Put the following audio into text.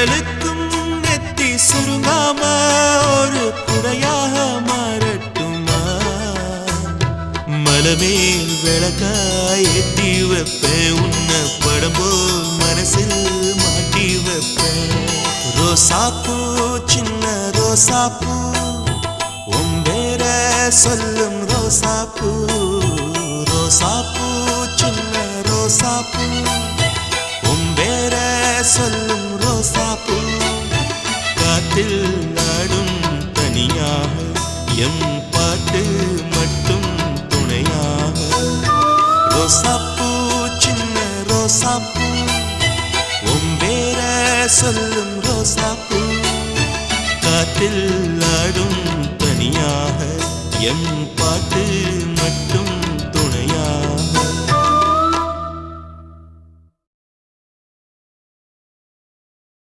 கடலுக்கும் நெத்தி சுருங்காம ஒரு குறையாக மாறட்டுமா? மலமேல் விளக்காய் எட்டி வைப்பேன் உன்ன படம் போல் மனசில் மாட்டி வைப்பேன் ரோசாப்பூ சின்ன ரோசாப்பூ உம்பேர சொல்லும் ரோசாப்பூ. ரோசாப்பூ சின்ன ரோசாப்பூ உம்பேர சொல்லும் ரோசா காத்தில் நாடும் தனியாக எம் பாட்டு மட்டும் துணையாக. ரோசாப்பூ சின்ன ரோசாப்பூ ஒம்பேர சொல்லும் ரோசாப்பூ. காத்தில் ஆடும் தனியாக எம் பாட்டு